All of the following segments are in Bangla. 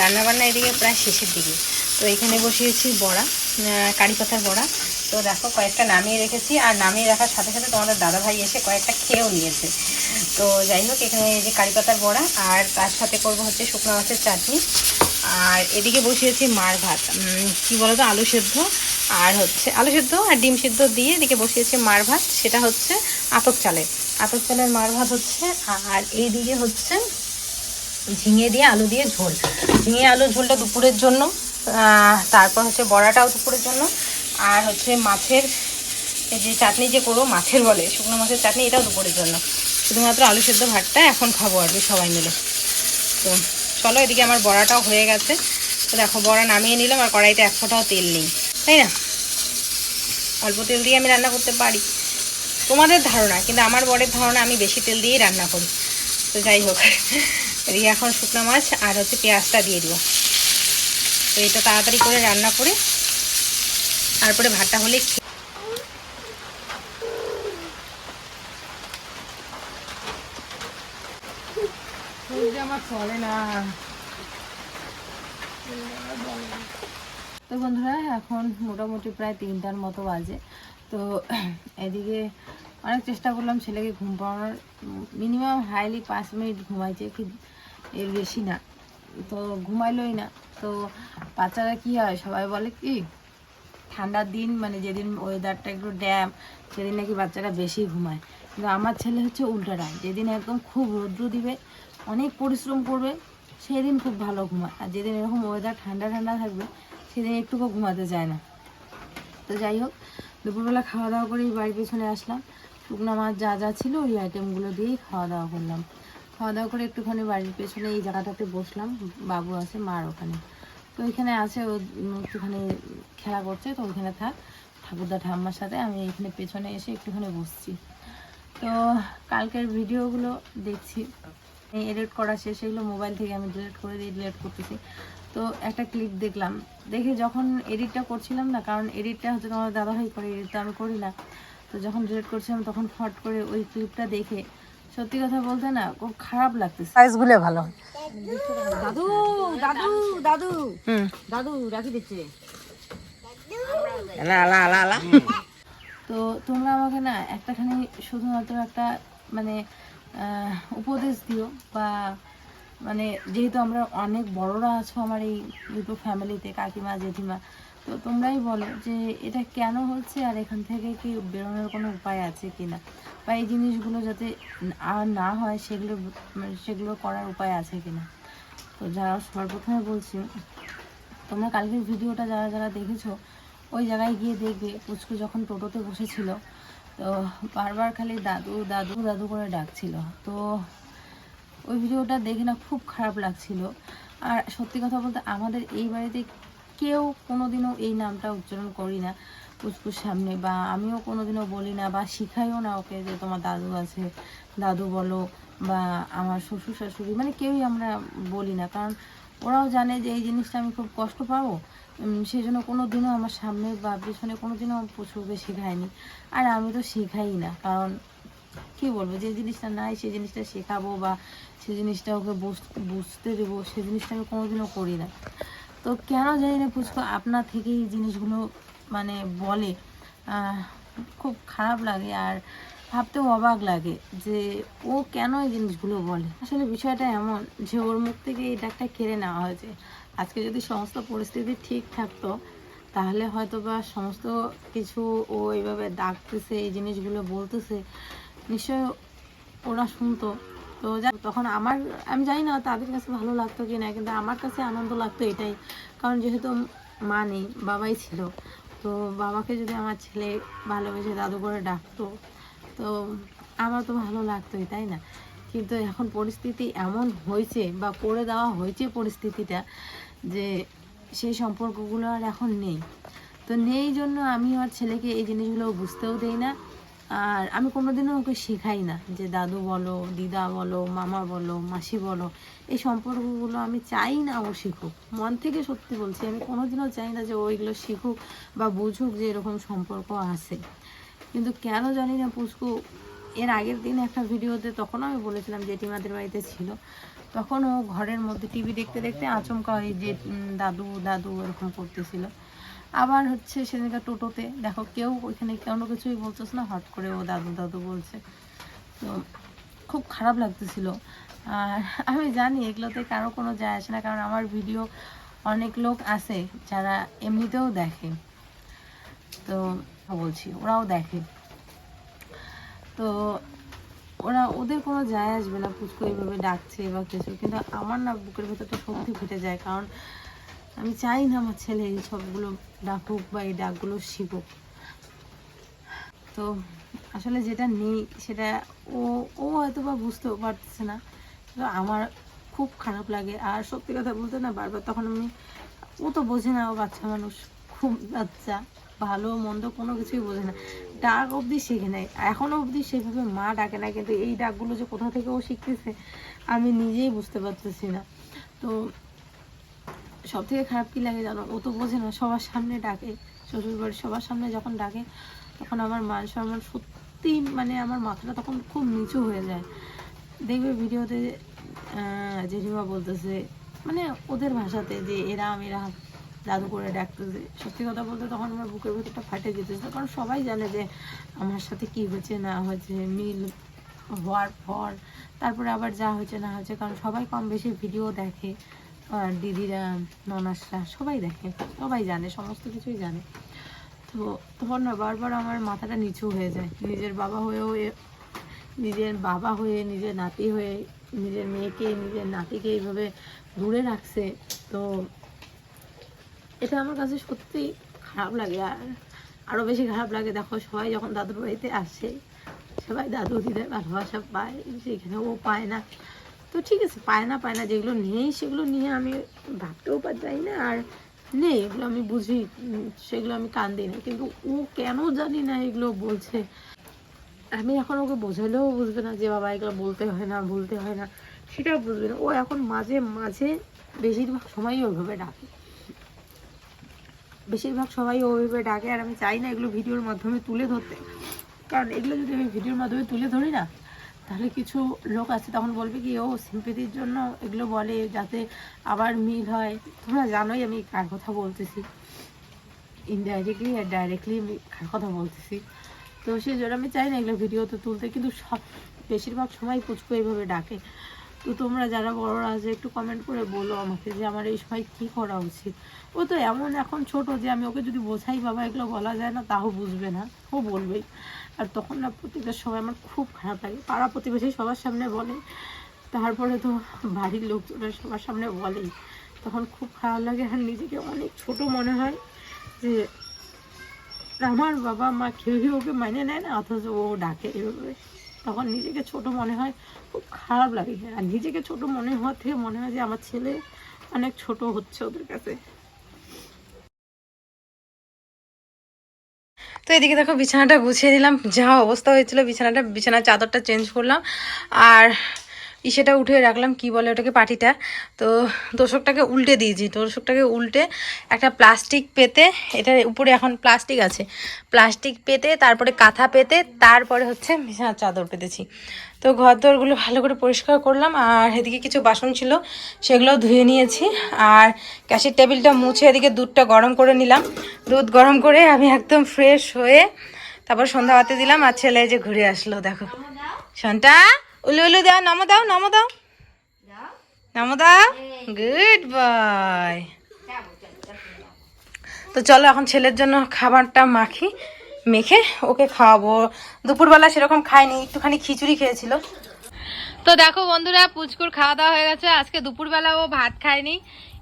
রান্নাবান্না এদিকে প্রায় শেষের দিকে। তো এখানে বসিয়েছি বড়া কারি পাতার বড়া। তো দেখো কয়েকটা নামিয়ে রেখেছি, আর নামিয়ে রাখার সাথে সাথে তোমাদের দাদা ভাই এসে কয়েকটা খেয়েও নিয়েছে। তো যাই হোক, এখানে এই যে কারি পাতার বড়া, আর তার সাথে করব হচ্ছে শুকনো মাছের চাটনি। আর এদিকে বসিয়েছি মার ভাত কি বলো তো আলু সেদ্ধ, আর হচ্ছে আলু সেদ্ধ আর ডিম সেদ্ধ দিয়ে এদিকে বসিয়েছি মার ভাত, সেটা হচ্ছে আতপ চালের। আতপ চালের মার ভাত হচ্ছে, আর এইদিকে হচ্ছে ঝিঙে দিয়ে আলু দিয়ে ঝোল। ঝিঙে আলু ঝোলটা দুপুরের জন্য তারপর হচ্ছে বড়াটাও দুপুরের জন্য, আর হচ্ছে মাছের যে চাটনি যে করব, মাছের বলে, শুকনো মাছের চাটনি, এটাও দুপুরের জন্য। শুধুমাত্র আলু সেদ্ধ ভাতটা এখন খাব আর কি সবাই মিলে। তো চলো এদিকে আমার বড়াটাও হয়ে গেছে। তো দেখো, বড়া নামিয়ে নিলাম, আর কড়াইতে এক ফোঁটাও তেল নেই, তাই না? অল্প তেল দিয়ে আমি রান্না করতে পারি। তোমাদের ধারণা, কিন্তু আমার বরের ধারণা, আমি বেশি তেল দিয়েই রান্না করি। তো যাই হোক এদিকে এখন শুকনো মাছ আর হচ্ছে পেঁয়াজটা দিয়ে দিব। তো এটা তাড়াতাড়ি করে রান্না করে তারপরে ভাতটা হলে চলে না। তো বন্ধুরা, এখন মোটামুটি প্রায় তিনটার মতো বাজে। তো এদিকে অনেক চেষ্টা করলাম ছেলেকে ঘুম পাড়ানোর। মিনিমাম হাইলি পাঁচ মিনিট ঘুমাইছে। কি এর বেশি না। তো ঘুমাইলোই না। তো বাচ্চারা কি হয়, সবাই বলে কি, ঠান্ডার দিন মানে যেদিন ওয়েদারটা একটু ড্যাম সেদিন নাকি বাচ্চারা বেশি ঘুমায়। কিন্তু আমার ছেলে হচ্ছে উল্টাটা যেদিন একদম খুব রৌদ্র দিবে, অনেক পরিশ্রম করবে, সেদিন খুব ভালো ঘুমায়। আর যেদিন এরকম ওয়েদার ঠান্ডা ঠান্ডা থাকবে, সেদিন একটুকু ঘুমাতে চায় না। তো যাই হোক, দুপুরবেলা খাওয়া দাওয়া করেই বাড়ির পেছনে আসলাম। শুকনো মাছ যা যা ছিল ওই আইটেমগুলো দিয়েই খাওয়া দাওয়া করলাম। খাওয়া দাওয়া করে একটুখানি বাড়ির পেছনে এই জায়গাটাতে বসলাম। বাবু আছে, মার ওখানে। তো ওইখানে আছে ও একটুখানি খেলা করছে, তো ওইখানে থাক। ঠাকুরদা ঠাম্মার সাথে আমি এখানে পেছনে এসে একটুখানি বসছি। তো কালকের ভিডিওগুলো দেখছি। এডিট করা শেষ, এগুলো মোবাইল থেকে আমি ডিলিট করে দিয়ে ডিলিট করতেছি। তো একটা ক্লিপ দেখলাম। দেখে যখন এডিটটা করছিলাম না, কারণ এডিটটা হচ্ছে তোমার দাদাভাই করে এডিটটা আমি করি না। তো যখন ডিলিট করছিলাম, তখন ফট করে ওই ক্লিপটা দেখে সত্যি কথা বলতে না খুব খারাপ লাগতেছে। সাইজগুলো ভালো। দাদু দাদু দাদু। দাদু রাখি দিচ্ছে। তো তোমরা আমাকে না একটাখানি শুধুমাত্র একটা মানে উপদেশ দিও বা মানে যেহেতু আমরা অনেক বড়রা আছো আমার এই দুটো ফ্যামিলিতে কাকিমা জেঠিমা তো তোমরাই বলো যে এটা কেন হচ্ছে আর এখান থেকে কি বেরোনোর কোনো উপায় আছে কি না বা এই জিনিসগুলো যাতে আর না হয় সেগুলো মানে সেগুলো করার উপায় আছে কি না তো যারা সর্বপ্রথমে বলছি, তোমরা কালকের ভিডিওটা যারা যারা দেখেছ, ওই জায়গায় গিয়ে দেখবে পুচকু যখন টোটোতে বসেছিল, তো বারবার খালি দাদু দাদু দাদু করে ডাকছিল। তো ওই ভিডিওটা দেখে না খুব খারাপ লাগছিল। আর সত্যি কথা বলতে আমাদের এই বাড়িতে কেউ কোনোদিনও এই নামটা উচ্চারণ করি না। পুচকুর সামনে, বা আমিও কোনোদিনও বলি না বা শিখাইও না ওকে যে তোমার দাদু আছে, দাদু বলো বা আমার শ্বশুর শাশুড়ি মানে কেউই আমরা বলি না। কারণ ওরাও জানে যে এই জিনিসটা আমি খুব কষ্ট পাবো। সেই জন্য কোনো দিনও আমার সামনে বা পিছনে কোনো দিনও পুচকুকে শেখায়নি। আর আমি তো শেখাই না, কারণ কি বলব, যে জিনিসটা নাই সেই জিনিসটা শেখাবো বা সেই জিনিসটা ওকে বুঝ- বুঝতে দেবো সেই জিনিসটা আমি কোনোদিনও করি না। তো কেন জানি না পুচকু আপনার থেকেই এই জিনিসগুলো মানে বলে খুব খারাপ লাগে আর ভাবতেও অবাক লাগে যে ও কেন এই জিনিসগুলো বলে। আসলে বিষয়টা এমন যে ওর মুখ থেকে এই ডাকটা কেড়ে নেওয়া হয়েছে। আজকে যদি সমস্ত পরিস্থিতি ঠিক থাকতো, তাহলে হয়তো বা সমস্ত কিছু ও এইভাবে ডাকতেছে, এই জিনিসগুলো বলতেছে নিশ্চয় ওরা শুনতো। তো তখন আমার, আমি জানি না তাদের কাছে ভালো লাগতো কি না কিন্তু আমার কাছে আনন্দ লাগতো এটাই। কারণ যেহেতু মা নেই, বাবাই ছিল তো বাবাকে যদি আমার ছেলে ভালোবেসে দাদু করে ডাকতো, তো আমার তো ভালো লাগতোই, তাই না? কিন্তু এখন পরিস্থিতি এমন হয়েছে বা করে দেওয়া হয়েছে পরিস্থিতিটা যে সেই সম্পর্কগুলো আর এখন নেই। তো নেই জন্য আমি আমার ছেলেকে এই জিনিসগুলো বুঝতেও দেই না। আর আমি কোনোদিনও ওকে শেখাই না যে দাদু বলো, দিদা বলো, মামা বলো, মাসি বলো। এই সম্পর্কগুলো আমি চাই না ও শিখুক। মন থেকে সত্যি বলছি, আমি কোনোদিনও চাই না যে ও এগুলো শিখুক বা বুঝুক যে এরকম সম্পর্ক আছে। কিন্তু কেন জানি না পুষ্কু, এর আগের দিন একটা ভিডিওতে তখন আমি বলেছিলাম জেঠিমাদের বাড়িতে ছিল। তখন ও ঘরের মধ্যে টিভি দেখতে দেখতে আচমকা হয় যে দাদু দাদু এরকম করতেছিল। আবার হচ্ছে সেদিনকে টোটোতে, দেখো কেউ ওইখানে কোনো কিছুই বলতেছে না হট করে ও দাদু দাদু বলছে। তো খুব খারাপ লাগতেছিল। আর আমি জানি এগুলোতে কারও কোনো যায় আসে না, কারণ আমার ভিডিও অনেক লোক আছে যারা এমনিতেও দেখে। তো বলছি, ওরাও দেখে। তো ওরা, ওদের কোনো যায় আসবে না, পুচকু এইভাবে ডাকছে বা কিছু, কিন্তু আমার না বুকের ভেতরটা সত্যি ফেটে যায়, কারণ আমি চাই না আমার ছেলে এই সবগুলো ডাকুক বা এই ডাকগুলো শিখুক। তো আসলে যেটা নেই, সেটা ও ও হয়তো বা বুঝতেও পারতেছে না। তো আমার খুব খারাপ লাগে। আর সত্যি কথা বলতে না, বারবার তখন আমি, ও তো বোঝে না, ও বাচ্চা মানুষ, খুব বাচ্চা, ভালো, মন্দ কোনো কিছুই বোঝে না। ডাক অবধি শিখে নেয় এখনও অবধি সেভাবে মা ডাকে না, কিন্তু এই ডাকগুলো যে কোথা থেকে ও শিখতেছে, আমি নিজেই বুঝতে পারতেছি না। তো সব থেকে খারাপ কি লাগে জানো? ও তো বোঝে না, সবার সামনে ডাকে শ্বশুর বাড়ির সবার সামনে যখন ডাকে, তখন আমার মান সম্মান সত্যি মানে আমার মাথাটা তখন খুব নিচু হয়ে যায়। দেখবে ভিডিওতে জেঠিমা বলতেছে মানে ওদের ভাষাতে যে এরাম এরাম দাদু করে ডাকতেছে। সত্যি কথা বলতে তখন আমার বুকের ভেতরটা ফাটে যেতেছে, কারণ সবাই জানে যে আমার সাথে কি হয়েছে, না হয়েছে, মিল হওয়ার পর, তারপরে আবার যা হয়েছে, না হয়েছে, কারণ সবাই কম বেশি ভিডিও দেখে। দিদিরা, ননাসরা সবাই দেখে, সবাই জানে, সমস্ত কিছুই জানে। তো তখন না বারবার আমার মাথাটা নিচু হয়ে যায়। নিজের বাবা হয়েও নিজের বাবা হয়ে, নিজের নাতি হয়ে, নিজের মেয়েকে, নিজের নাতিকে এইভাবে দূরে রাখছে, তো এটা আমার কাছে সত্যি খারাপ লাগে। আর আরও বেশি খারাপ লাগে, দেখো সবাই যখন দাদুর বাড়িতে আসে, সবাই দাদু, দিদের ভালোবাসা পায় সেখানে ও পায় না। তো ঠিক আছে, পায় না পায় না, যেগুলো নেই সেগুলো নিয়ে আমি ভাবতেও পারি না। আর নেই, এগুলো আমি বুঝি সেগুলো আমি কান দিই না। কিন্তু ও কেন জানি না এগুলো বলছে। আমি এখন ওকে বোঝালেও বুঝবে না যে, বাবা, এগুলো বলতে হয় না, বলতে হয় না। সেটাও বুঝবে না। ও এখন মাঝে মাঝে বেশিরভাগ সময়ই ওইভাবে ডাকে। বেশিরভাগ সবাই ওইভাবে ডাকে। আর আমি চাই না এগুলো ভিডিওর মাধ্যমে তুলে ধরতে। কারণ এগুলো যদি আমি ভিডিওর মাধ্যমে তুলে ধরি না তাহলে কিছু লোক আছে তখন বলবে কি, ও সিম্পেতির জন্য এগুলো বলে যাতে আবার মিল হয়। তোমরা জানোই আমি কার কথা বলতেছি। ইনডাইরেক্টলি আর ডাইরেক্টলি আমি কার কথা বলতেছি। তো সেই জন্য আমি চাই না এগুলো ভিডিও তো তুলতে, কিন্তু সব, বেশিরভাগ সময় পুচকু এইভাবে ডাকে। তো তোমরা যারা বড়রা আছে, একটু কমেন্ট করে বলো আমাকে যে আমার এই সময় কী করা উচিত। ও তো এমন এখন ছোট যে আমি ওকে যদি বোঝাই বাবা, এগুলো বলা যায় না, তাও বুঝবে না। ও বলবেই। আর তখন না প্রত্যেকটা সময় আমার খুব খারাপ লাগে। পাড়া প্রতিবেশী সবার সামনে বলে। তারপরে তো বাড়ির লোকজনের সবার সামনে বলেই। তখন খুব খারাপ লাগে। আর নিজেকে অনেক ছোট মনে হয় যে আমার বাবা মা কেউই ওকে মানে নেয় না, অথচ ও ডাকে এভাবে। তখন নিজেকে ছোট মনে হয়, খুব খারাপ লাগে। আর নিজেকে ছোট মনে হওয়ার থেকে মনে হয় যে আমার ছেলে অনেক ছোট হচ্ছে ওদের কাছে। তো এদিকে দেখো বিছানাটা গুছিয়ে দিলাম যা অবস্থা হয়েছিল, বিছানাটা, বিছানার চাদরটা চেঞ্জ করলাম। আর ইসেটা উঠে রাখলাম, কি বলে ওটাকে পাটিটা। তো তোষকটাকে উল্টে দিয়েছি। তোষকটাকে উল্টে একটা প্লাস্টিক পেতে এটার উপরে এখন প্লাস্টিক আছে। প্লাস্টিক পেতে, তারপরে কাঁথা পেতে, তারপরে হচ্ছে বিছানার চাদর পেতেছি। তো ঘর দরগুলো ভালো করে পরিষ্কার করলাম, আর এদিকে কিছু বাসন ছিল, সেগুলোও ধুয়ে নিয়েছি। আর গ্যাসের টেবিলটা মুছে এদিকে দুধটা গরম করে নিলাম। দুধ গরম করে আমি একদম ফ্রেশ হয়ে তারপর সন্ধ্যা হাতে দিলাম, আর ছেলে যে ঘুরে আসলো, দেখো। সন্টা উলু উলু, দাও, নামো দাও নামো দাও। নামো দাও। গুড বাই তো চলো এখন ছেলের জন্য খাবারটা মাখি, মেখে ওকে খাওয়াবো। দুপুরবেলা সেরকম খায়নি, একটুখানি খিচুড়ি খেয়েছিল। তো দেখো বন্ধুরা, পুচকুর খাওয়া দাওয়া হয়ে গেছে। আজকে দুপুরবেলা ও ভাত খায়নি।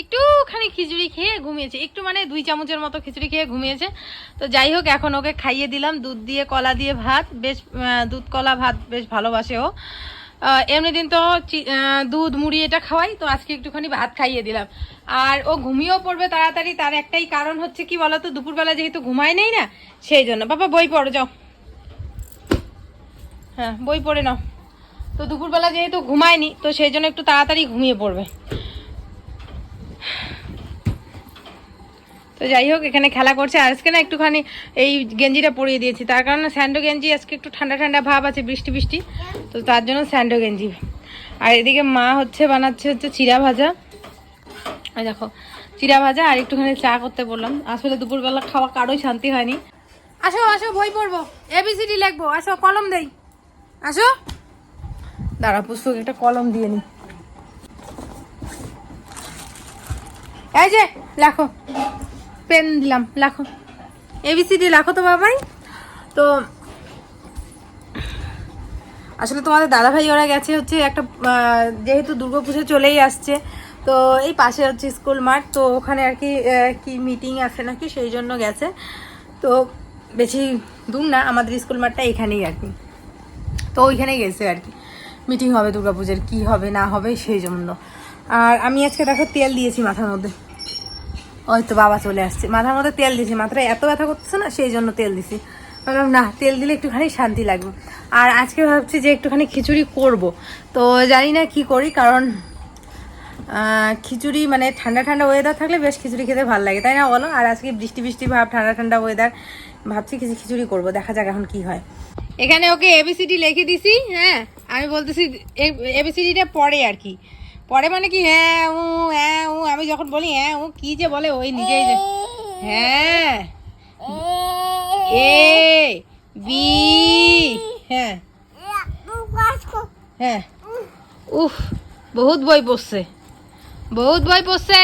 একটুখানি খিচুড়ি খেয়ে ঘুমিয়েছে। একটু মানে দুই চামচের মতো খিচুড়ি খেয়ে ঘুমিয়েছে। তো যাই হোক, এখন ওকে খাইয়ে দিলাম। দুধ দিয়ে কলা দিয়ে ভাত। বেশ দুধ, কলা, ভাত বেশ ভালোবাসে ও। এমনি দিন তো দুধ, মুড়ি এটা খাওয়াই। তো আজকে একটুখানি ভাত খাইয়ে দিলাম। আর ও ঘুমিয়েও পড়বে তাড়াতাড়ি। তার একটাই কারণ হচ্ছে কি বলতো, দুপুরবেলা যেহেতু ঘুমায় নেই না, সেই জন্য। বাবা, বই পড়ো, যাও। হ্যাঁ বই পড়ে নাও। তো দুপুরবেলা যেহেতু ঘুমায়নি, তো সেই জন্য একটু তাড়াতাড়ি ঘুমিয়ে পড়বে। তো যাই হোক, এখানে খেলা করছে। আজকে না একটুখানি এই গেঞ্জিটা পরিয়ে দিয়েছি। তার কারণে স্যান্ডো গেঞ্জি আজকে একটু ঠান্ডা ঠান্ডা ভাব আছে, বৃষ্টি বৃষ্টি। তো তার জন্য স্যান্ডো গেঞ্জি। আর এদিকে মা হচ্ছে, বানাচ্ছে হচ্ছে চিরা ভাজা। দেখো চিরা ভাজা আর একটুখানি চা করতে বললাম। আসলে দুপুরবেলা খাওয়া কারোই শান্তি হয়নি। আসো আসো, বই পড়ব। এবিসিডি লিখব। আসো, কলম দেই। আসো। দাঁড়া একটা কলম দিয়ে নি। এই যে, লেখো। পেন দিলাম, লেখো। এবিসিডি লেখো তো বাবাই। তো, আসলে তোমাদের দাদাভাই ওরা গেছে হচ্ছে একটা যেহেতু দুর্গাপুজো চলেই আসছে, তো এই পাশে হচ্ছে স্কুল মাঠ, তো ওখানে আর কি কি মিটিং আছে নাকি, সেই জন্য গেছে। তো বেশি দূর না, আমাদের স্কুল মাঠটা এখানেই আর কি। তো ওইখানেই গেছে আর কি। মিটিং হবে, দুর্গাপুজোর কি হবে, না হবে, সেই জন্য। আর আমি আজকে দেখো তেল দিয়েছি মাথার মধ্যে। ওই তো বাবা চলে আসছে। মাথার মধ্যে তেল দিয়েছি, মাথাটা এত ব্যথা করতেছে না, সেই জন্য তেল দিছি। বললাম, না, তেল দিলে একটুখানি শান্তি লাগবে। আর আজকে ভাবছি যে একটুখানি খিচুড়ি করব। তো জানি না কি করি, কারণ খিচুড়ি মানে ঠান্ডা ঠান্ডা ওয়েদার থাকলে বেশ খিচুড়ি খেতে ভালো লাগে, তাই না বলো? আর আজকে বৃষ্টি বৃষ্টি ভাব, ঠান্ডা ঠান্ডা ওয়েদার ভাবছি কিছু খিচুড়ি করব, দেখা যাক এখন কি হয়। এখানে ওকে এবিসিডি লিখে দিছি হ্যাঁ? আমি বলতেছি এবিসিডিটা পরে আর কি। পরে মানে কি হ্যাঁ উ হ্যাঁ উ আমি যখন বলি হ্যাঁ উ কি যে বলে ওই নিজেই যে হ্যাঁ। এ বি হ্যাঁ। হ্যাঁ। উফ বহুত বই পড়ছে। বহুত বই পড়ছে।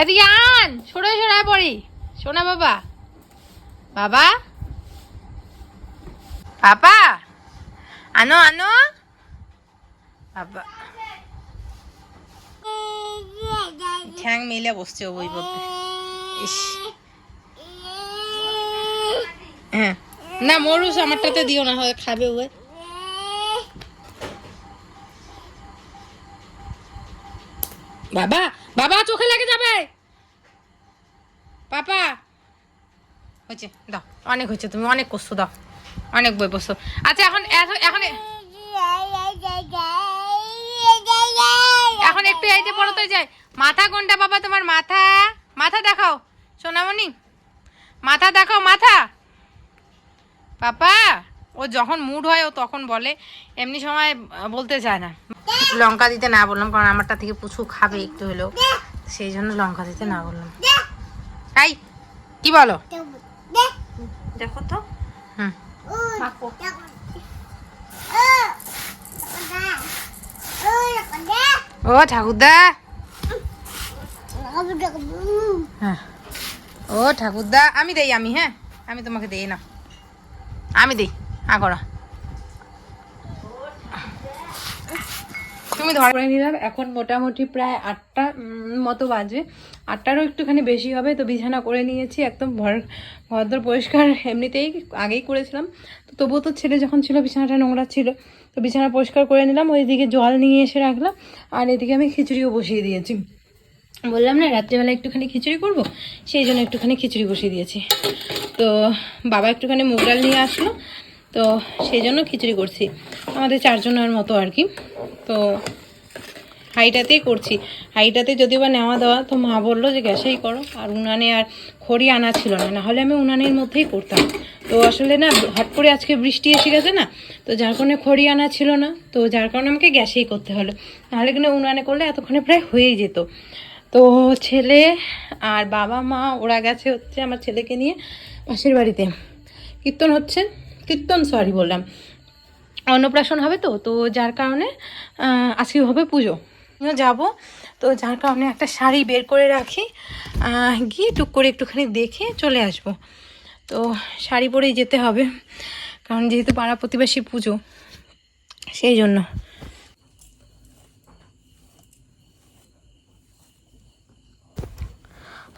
এদিকে আন সরে সরে পড়ি। শোনা বাবা। বাবা? বাবা আনো আনো বাবা ঠ্যাং মিলে বসছে ও বই পড়তে ইস হ্যাঁ না মরুস আমারটাতে দিও না হয় খাবে ও বাবা বাবা চোখে লেগে যাবে পাপা হয়েছে দাও অনেক হয়েছে তুমি অনেক করছ দাও অনেক বই বসো আচ্ছা এখন এখন- এখন একটু এইতে পড়ো তো যাই মাথা কোনটা বাবা তোমার? মাথা। মাথা দেখাও, সোনামণি। মাথা দেখাও, মাথা। পাপা, ও যখন মুড হয়, ও তখন বলে। এমনি সময় বলতে চায় না। লঙ্কা দিতে না বললাম, কারণ আমারটা থেকে পুছু খাবে একটু হলেও। সেই জন্য লঙ্কা দিতে না বললাম। তাই কি বলো? দেখো তো। মাখো। ও ঠাকুরদা হ্যাঁ ও ঠাকুরদা আমি দেই আমি হ্যাঁ আমি তোমাকে দেই না আমি দেই আগরা তুমি ধরে করে নিলাম, এখন মোটামুটি প্রায় আটটা মতো বাজে। আটটারও একটুখানি বেশি হবে, তো বিছানা করে নিয়েছি, একদম ভর, ভদ্র পরিষ্কার, এমনিতেই আগেই করেছিলাম। তো তবুও তো ছেলে যখন ছিল, বিছানাটা নোংরা ছিল, তো বিছানা পরিষ্কার করে নিলাম, ওইদিকে জল নিয়ে এসে রাখলাম, আর এদিকে আমি খিচুড়িও বসিয়ে দিয়েছি। বললাম না, রাত্রিবেলা একটুখানি খিচুড়ি করব, সেই জন্য একটুখানি খিচুড়ি বসিয়ে দিয়েছি। তো বাবা একটুখানি মুগ ডাল নিয়ে আসলো তো সেই জন্য খিচুড়ি করছি। আমাদের চারজনের মতো আর কি। তো হাইটাতেই করছি। হাইটাতে যদি বা নেওয়া দেওয়া, তো মা বলল যে গ্যাসেই করো। আর উনানে আর খড়ি আনা ছিল না। নাহলে আমি উনানের মধ্যেই করতাম। তো আসলে না, হট করে আজকে বৃষ্টি এসে গেছে না, তো যার কারণে খড়ি আনা ছিল না। তো যার কারণে আমাকে গ্যাসেই করতে হলো। নাহলে কিন্তু উনানে করলে এতক্ষণে প্রায় হয়েই যেত। তো ছেলে আর বাবা মা, ওরা গেছে হচ্ছে আমার ছেলেকে নিয়ে পাশের বাড়িতে। কীর্তন হচ্ছে। কীর্তন সরি বললাম। অন্নপ্রাশন হবে তো তো যার কারণে আজকে হবে পুজো। যাব। তো যার কারণে একটা শাড়ি বের করে রাখি গিয়ে টুক করে একটুখানি দেখে চলে আসব। তো শাড়ি পরেই যেতে হবে, কারণ যেহেতু পাড়া প্রতিবেশী পুজো, সেই জন্য।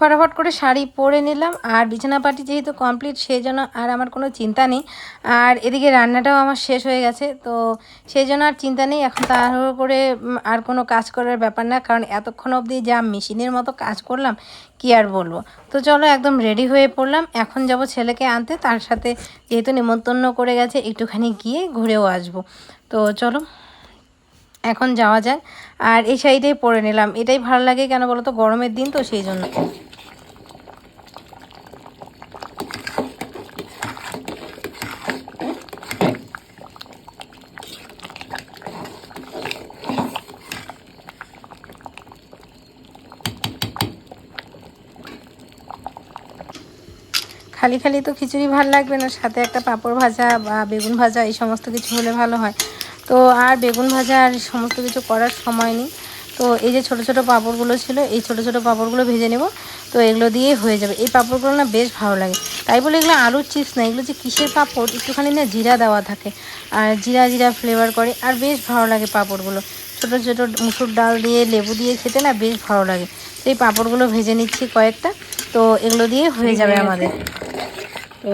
ফটাফট করে শাড়ি পরে নিলাম। আর বিছানা পাটি যেহেতু কমপ্লিট সেই জন্য আর আমার কোনো চিন্তা নেই। আর এদিকে রান্নাটাও আমার শেষ হয়ে গেছে, তো সেই জন্য আর চিন্তা নেই। এখন তাড়াহুড়ো করে আর কোনো কাজ করার ব্যাপার না, কারণ এতক্ষণ অবধি যা মেশিনের মতো কাজ করলাম, কি আর বলব? তো চলো একদম রেডি হয়ে পড়লাম। এখন যাব ছেলেকে আনতে, তার সাথে যেহেতু নিমন্ত্রণ করে গেছে, একটুখানি গিয়ে ঘুরেও আসব। তো চলো, এখন যাওয়া যাক। আর এই শাড়িটাই পরে নিলাম। এটাই ভালো লাগে কেন বলো তো গরমের দিন তো সেই জন্য। খালি খালি তো খিচুড়ি ভালো লাগবে না, সাথে একটা পাঁপড় ভাজা বা বেগুন ভাজা, এই সমস্ত কিছু হলে ভালো হয়। তো আর বেগুন ভাজা আর সমস্ত কিছু করার সময় নেই। তো এই যে ছোটো ছোটো পাঁপড়গুলো ছিল, এই ছোটো ছোটো পাঁপড়গুলো ভেজে নেব। তো এগুলো দিয়েই হয়ে যাবে। এই পাঁপড়গুলো না বেশ ভালো লাগে। তাই বলে এগুলো আলুর চিপস না, এগুলো যে কিসের পাঁপড়, একটুখানি না জিরা দেওয়া থাকে। আর জিরা জিরা ফ্লেভার করে, আর বেশ ভালো লাগে পাঁপড়গুলো। ছোটো ছোটো মুসুর ডাল দিয়ে, লেবু দিয়ে খেতে না বেশ ভালো লাগে। তো এই পাঁপড়গুলো ভেজে নিচ্ছি কয়েকটা, তো এগুলো দিয়ে হয়ে যাবে আমাদের। তো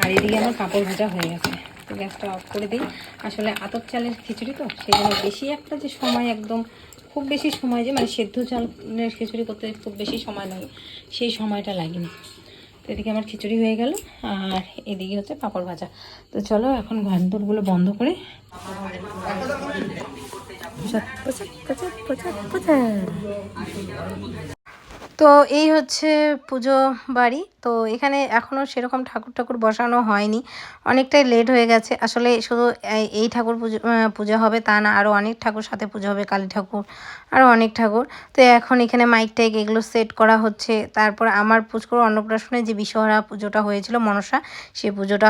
আর এদিকে আমার পাঁপড় ভাজা হয়ে গেছে। তো গ্যাসটা অফ করে দিই। আসলে আতর চালের খিচুড়ি তো, সেই জন্য বেশি একটা যে সময় একদম, খুব বেশি সময় যে মানে সেদ্ধ চালের খিচুড়ি করতে খুব বেশি সময় লাগে। সেই সময়টা লাগেনি। তো এদিকে আমার খিচুড়ি হয়ে গেল আর এদিকে হচ্ছে পাপড় ভাজা। তো চলো এখন ঘন্টরগুলো বন্ধ করে তো এই হচ্ছে পুজো বাড়ি। তো এখানে এখনও সেরকম ঠাকুর ঠাকুর বসানো হয়নি। অনেকটাই লেট হয়ে গেছে। আসলে শুধু এই- ঠাকুর পুজো পূজা হবে তা না, আরও অনেক ঠাকুর সাথে পুজো হবে, কালী ঠাকুর, আরও অনেক ঠাকুর। তো এখন এখানে মাইক টাইক এগুলো সেট করা হচ্ছে। তারপর আমার পুজোর অন্নপ্রাশনে যে বিশ্বহরা পুজোটা হয়েছিল মনসা সেই পুজোটা